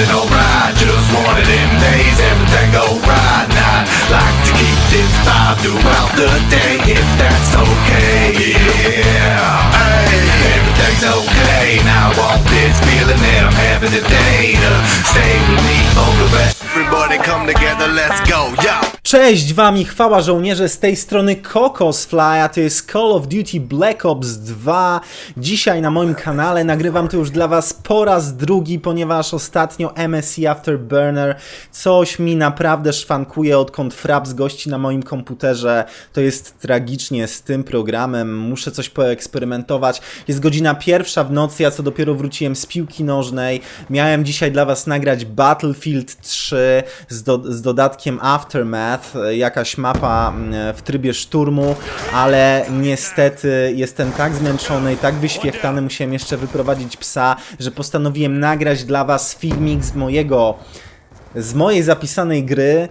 feeling alright. Just of them days, everything go right. Now, like to keep this vibe throughout the day, Cześć wam i chwała żołnierze z tej strony Kokos Fly, a to jest Call of Duty Black Ops 2. Dzisiaj na moim kanale nagrywam to już dla was po raz drugi, ponieważ ostatnio MSI Afterburner coś mi naprawdę szwankuje odkąd Fraps gości na moim komputerze. To jest tragicznie z tym programem, muszę coś poeksperymentować. Jest godzina pierwsza w nocy, ja co dopiero wróciłem z piłki nożnej. Miałem dzisiaj dla was nagrać Battlefield 3 z, do, z dodatkiem Aftermath, e, jakaś mapa w trybie szturmu, ale niestety jestem tak zmęczony i tak wyświechtany, musiałem jeszcze wyprowadzić psa, że postanowiłem nagrać dla was filmik z mojego z mojej zapisanej gry e,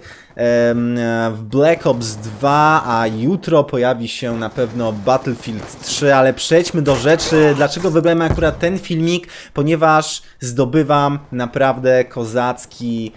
w Black Ops 2, a jutro pojawi się na pewno Battlefield 3, ale przejdźmy do rzeczy. Dlaczego wybrałem akurat ten filmik? Ponieważ zdobywam naprawdę kozacki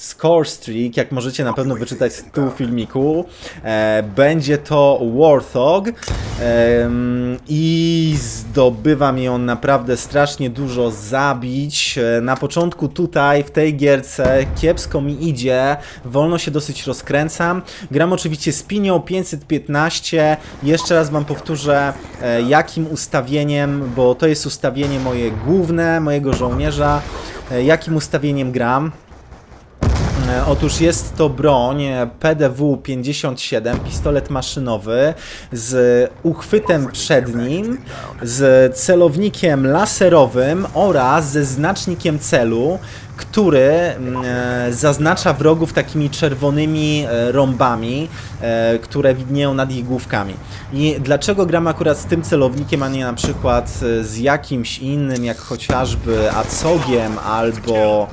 score streak, jak możecie na pewno wyczytać z tyłu filmiku. E, będzie to Warthog em, i zdobywa mi on naprawdę strasznie dużo zabić. E, Na początku tutaj w tej gierce kiepsko mi idzie, wolno się dosyć rozkręcam. Gram oczywiście z pinią 515. Jeszcze raz wam powtórzę e, jakim ustawieniem, bo to jest ustawienie moje główne, mojego żołnierza, e, jakim ustawieniem gram. E, Otóż jest to broń e, PDW-57, pistolet maszynowy z uchwytem przednim, z celownikiem laserowym oraz ze znacznikiem celu, który mm, e, zaznacza wrogów takimi czerwonymi e, rąbami, e, które widnieją nad ich główkami. I dlaczego gram akurat z tym celownikiem, a nie na przykład z jakimś innym, jak chociażby acogiem albo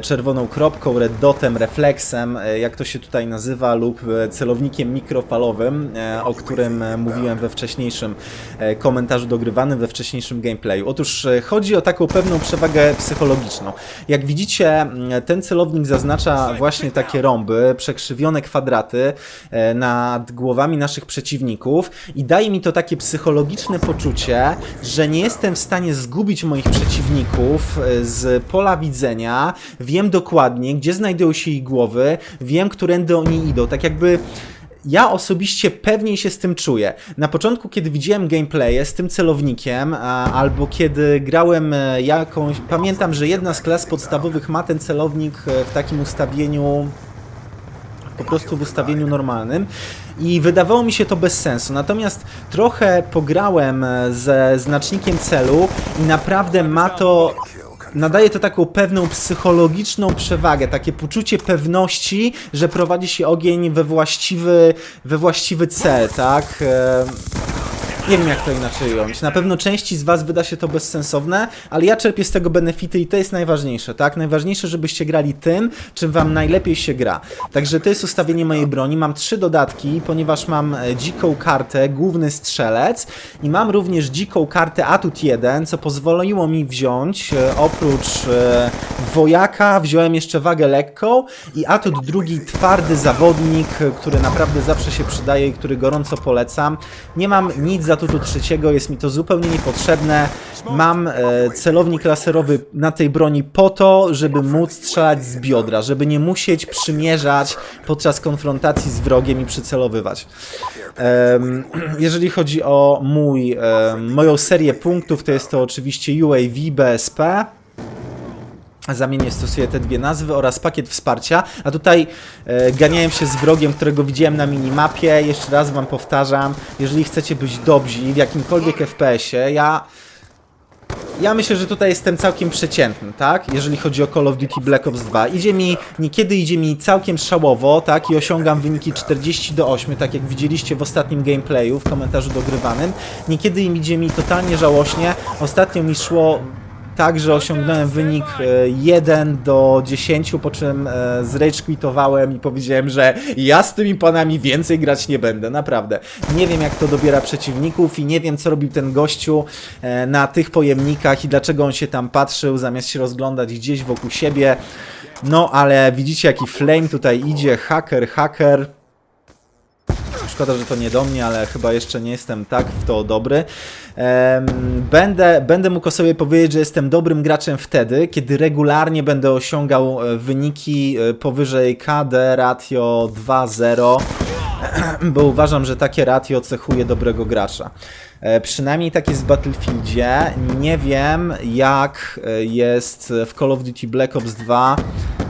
czerwoną kropką, red dotem, refleksem, e, jak to się tutaj nazywa, lub e, celownikiem mikrofalowym, e, o którym e, mówiłem we wcześniejszym e, komentarzu dogrywanym, we wcześniejszym gameplayu. Otóż e, chodzi o taką pewną przewagę psychologiczną. Jak widzicie, ten celownik zaznacza właśnie takie rąby, przekrzywione kwadraty e, nad głowami naszych przeciwników i daje mi to takie psychologiczne poczucie, że nie jestem w stanie zgubić moich przeciwników e, z pola widzenia, wiem dokładnie, gdzie znajdują się ich głowy, wiem, którędy oni idą. Tak jakby ja osobiście pewniej się z tym czuję. Na początku, kiedy widziałem gameplaye z tym celownikiem, albo kiedy grałem e, jakąś. Pamiętam, że jedna z klas podstawowych ma ten celownik e, w takim ustawieniu po prostu w ustawieniu normalnym i wydawało mi się to bez sensu. Natomiast trochę pograłem e, ze znacznikiem celu i naprawdę ma to nadaje to taką pewną psychologiczną przewagę, takie poczucie pewności, że prowadzi się ogień we właściwy, we właściwy cel, tak? Nie wiem jak to inaczej ująć. Na pewno części z Was wyda się to bezsensowne, ale ja czerpię z tego benefity i to jest najważniejsze, tak? Najważniejsze, żebyście grali tym, czym Wam najlepiej się gra. Także to jest ustawienie mojej broni. Mam trzy dodatki, ponieważ mam e, dziką kartę, główny strzelec i mam również dziką kartę Atut 1, co pozwoliło mi wziąć e, oprócz e, wojaka, wziąłem jeszcze wagę lekką i Atut drugi twardy zawodnik, e, który naprawdę zawsze się przydaje i który gorąco polecam. Nie mam nic z Atutu trzeciego, jest mi to zupełnie niepotrzebne. Mam e, celownik laserowy na tej broni po to, żeby móc strzelać z biodra, żeby nie musieć przymierzać podczas konfrontacji z wrogiem i przycelowywać. Em, jeżeli chodzi o mój, em, moją serię punktów, to jest to oczywiście UAV BSP. Zamiennie stosuję te dwie nazwy oraz pakiet wsparcia. A tutaj e, ganiałem się z wrogiem, którego widziałem na minimapie. Jeszcze raz Wam powtarzam, jeżeli chcecie być dobrzy w jakimkolwiek FPS-ie, ja. Ja myślę, że tutaj jestem całkiem przeciętny, tak? Jeżeli chodzi o Call of Duty Black Ops 2. Idzie mi, niekiedy idzie mi całkiem szałowo, tak? I osiągam wyniki 40 do 8, tak jak widzieliście w ostatnim gameplayu, w komentarzu dogrywanym. Niekiedy im idzie mi totalnie żałośnie. Ostatnio mi szło tak, że osiągnąłem wynik e, 1 do 10, po czym e, zrage i powiedziałem, że ja z tymi panami więcej grać nie będę, naprawdę. Nie wiem jak to dobiera przeciwników i nie wiem co robił ten gościu e, na tych pojemnikach i dlaczego on się tam patrzył, zamiast się rozglądać gdzieś wokół siebie. No ale widzicie jaki flame tutaj idzie, haker, haker. Szkoda, że to nie do mnie, ale chyba jeszcze nie jestem tak w to dobry. Będę, będę mógł sobie powiedzieć, że jestem dobrym graczem wtedy, kiedy regularnie będę osiągał e, wyniki e, powyżej KD ratio 2.0, bo uważam, że takie ratio cechuje dobrego gracza. E, Przynajmniej tak jest w Battlefieldzie. Nie wiem, jak jest w Call of Duty Black Ops 2,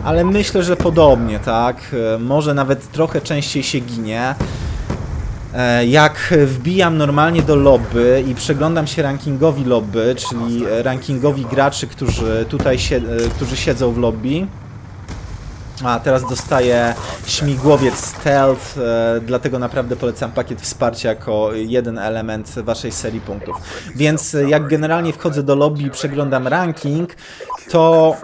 ale myślę, że podobnie, tak? Może nawet trochę częściej się ginie. E, Jak wbijam normalnie do lobby i przeglądam się rankingowi lobby, czyli rankingowi graczy, którzy tutaj e, którzy siedzą w lobby. A teraz dostaję śmigłowiec stealth, e, dlatego naprawdę polecam pakiet wsparcia jako jeden element waszej serii punktów. Więc jak generalnie wchodzę do lobby i przeglądam ranking, to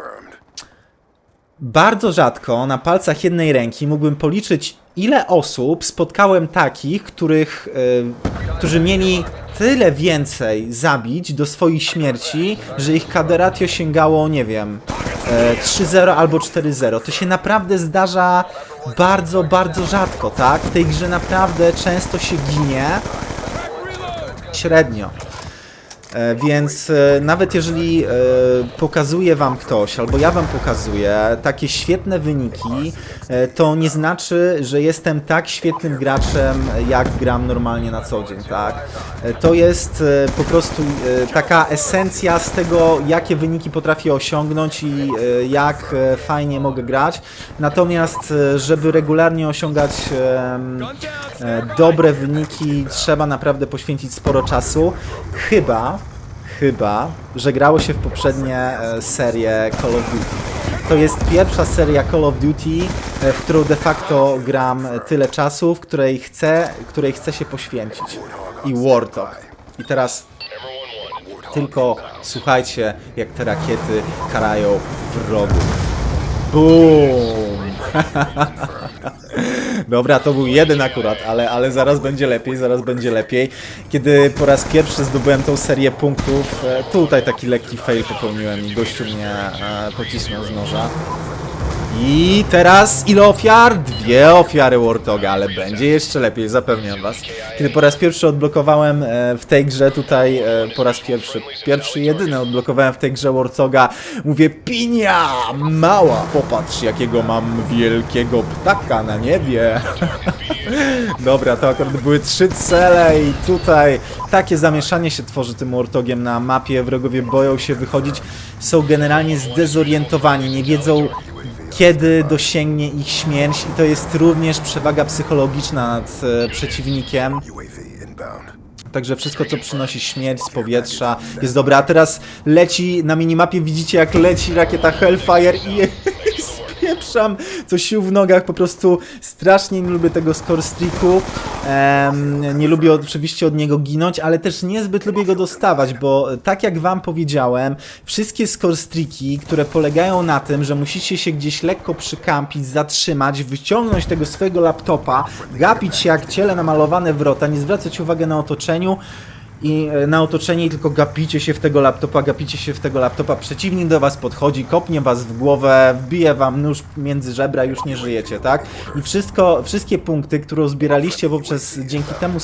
bardzo rzadko na palcach jednej ręki mógłbym policzyć, ile osób spotkałem takich, których, y, którzy mieli tyle więcej zabić do swoich śmierci, że ich KD ratio sięgało, nie wiem, e, 3-0 albo 4-0. To się naprawdę zdarza bardzo, bardzo rzadko, tak? W tej grze naprawdę często się ginie. Średnio. E, Więc e, nawet jeżeli e, pokazuje wam ktoś, albo ja wam pokazuję takie świetne wyniki, to nie znaczy, że jestem tak świetnym graczem, jak gram normalnie na co dzień, tak? To jest po prostu taka esencja z tego, jakie wyniki potrafię osiągnąć i jak fajnie mogę grać. Natomiast, żeby regularnie osiągać dobre wyniki, trzeba naprawdę poświęcić sporo czasu. Chyba, chyba, że grało się w poprzednie e, serie Call of Duty. To jest pierwsza seria Call of Duty, e, w którą de facto gram tyle czasu, w której chcę, której chcę się poświęcić. I Warthog. I teraz tylko słuchajcie, jak te rakiety karają wrogów. Boom! Dobra, to był jeden akurat, ale, ale zaraz będzie lepiej, zaraz będzie lepiej. Kiedy po raz pierwszy zdobyłem tą serię punktów, e, tutaj taki lekki fail popełniłem i gościu mnie e, pocisnął z noża. I teraz ile ofiar? Dwie ofiary Warthoga, ale będzie jeszcze lepiej, zapewniam was. Kiedy po raz pierwszy odblokowałem e, w tej grze tutaj, e, po raz pierwszy, pierwszy jedyny odblokowałem w tej grze Warthoga, mówię Pinia, mała, popatrz jakiego mam wielkiego ptaka na niebie. Dobra, to akurat były trzy cele i tutaj takie zamieszanie się tworzy tym Warthogiem na mapie, wrogowie boją się wychodzić, są generalnie zdezorientowani, nie wiedzą kiedy dosięgnie ich śmierć i to jest również przewaga psychologiczna nad e, przeciwnikiem. Także wszystko, co przynosi śmierć z powietrza jest dobre. A teraz leci, na minimapie widzicie jak leci rakieta Hellfire i spieprzam co sił w nogach. Po prostu strasznie nie lubię tego score streaku. Nie lubię oczywiście od niego ginąć, ale też niezbyt lubię go dostawać, bo tak jak wam powiedziałem, wszystkie score streaki, które polegają na tym, że musicie się gdzieś lekko przykampić, zatrzymać, wyciągnąć tego swojego laptopa, gapić się jak ciele namalowane wrota, nie zwracać uwagi na otoczeniu, i e, na otoczenie tylko gapicie się w tego laptopa, gapicie się w tego laptopa, przeciwnik do was podchodzi, kopnie was w głowę, wbije wam nóż między żebra, już nie żyjecie, tak? I wszystko, wszystkie punkty, które zbieraliście poprzez, dzięki temu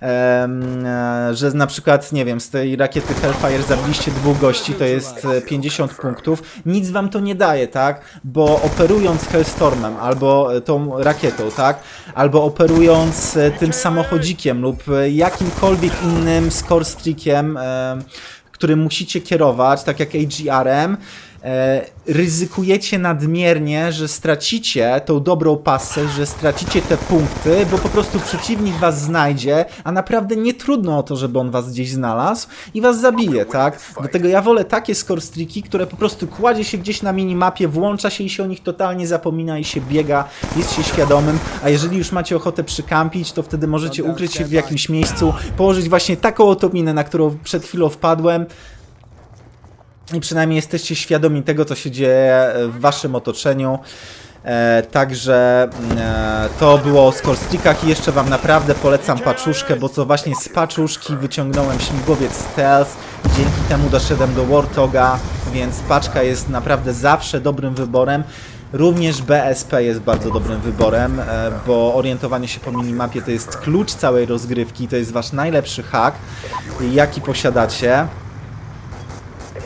em, e, że na przykład, nie wiem, z tej rakiety Hellfire zabiliście dwóch gości, to jest e, 50 punktów, nic wam to nie daje, tak? Bo operując Hellstormem, albo e, tą rakietą, tak? Albo operując e, tym samochodzikiem lub e, jakimkolwiek innym score streakiem, którym musicie kierować, tak jak AGR-em, ryzykujecie nadmiernie, że stracicie tą dobrą pasę, że stracicie te punkty, bo po prostu przeciwnik was znajdzie, a naprawdę nie trudno o to, żeby on was gdzieś znalazł i was zabije, tak? Dlatego ja wolę takie score streaki, które po prostu kładzie się gdzieś na minimapie, włącza się i się o nich totalnie zapomina i się biega, jest się świadomym, a jeżeli już macie ochotę przykampić, to wtedy możecie ukryć się w jakimś miejscu, położyć właśnie taką oto minę, na którą przed chwilą wpadłem, i przynajmniej jesteście świadomi tego, co się dzieje w waszym otoczeniu. E, także e, to było o Skullstickach i jeszcze wam naprawdę polecam paczuszkę, bo to właśnie z paczuszki wyciągnąłem śmigłowiec Stealth dzięki temu doszedłem do Warthoga, więc paczka jest naprawdę zawsze dobrym wyborem. Również BSP jest bardzo dobrym wyborem, e, bo orientowanie się po minimapie to jest klucz całej rozgrywki, to jest wasz najlepszy hack, jaki posiadacie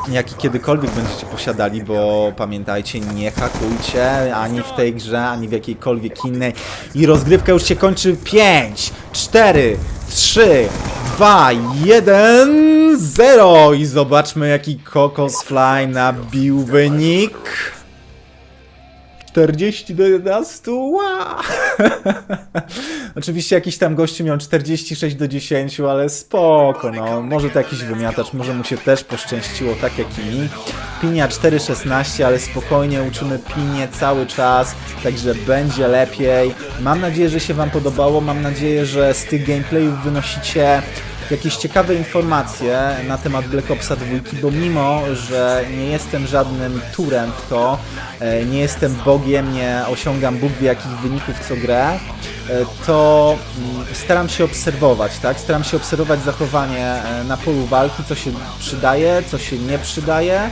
jaki kiedykolwiek będziecie posiadali, bo pamiętajcie, nie hakujcie ani w tej grze, ani w jakiejkolwiek innej. I rozgrywka już się kończy 5, 4, 3, 2, 1, 0 i zobaczmy jaki Kokos Fly nabił wynik. 40 do 11, wow! Oczywiście jakiś tam gościu miał 46 do 10, ale spoko, no. Może to jakiś wymiatacz, może mu się też poszczęściło, tak jak i mi. Pinia 4,16, ale spokojnie uczymy Pinię cały czas, także będzie lepiej. Mam nadzieję, że się Wam podobało, mam nadzieję, że z tych gameplayów wynosicie jakieś ciekawe informacje na temat Black Opsa 2, bo mimo, że nie jestem żadnym turem w to, e, nie jestem bogiem, nie osiągam Bóg wie jakich wyników co grę, e, to mm, staram się obserwować, tak? Staram się obserwować zachowanie e, na polu walki, co się przydaje, co się nie przydaje,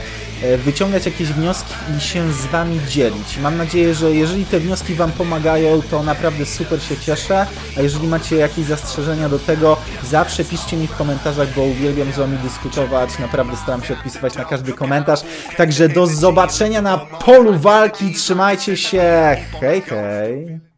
wyciągać jakieś wnioski i się z Wami dzielić. Mam nadzieję, że jeżeli te wnioski Wam pomagają, to naprawdę super się cieszę, a jeżeli macie jakieś zastrzeżenia do tego, zawsze piszcie mi w komentarzach, bo uwielbiam z Wami dyskutować, naprawdę staram się odpisywać na każdy komentarz. Także do zobaczenia na polu walki, trzymajcie się, hej hej!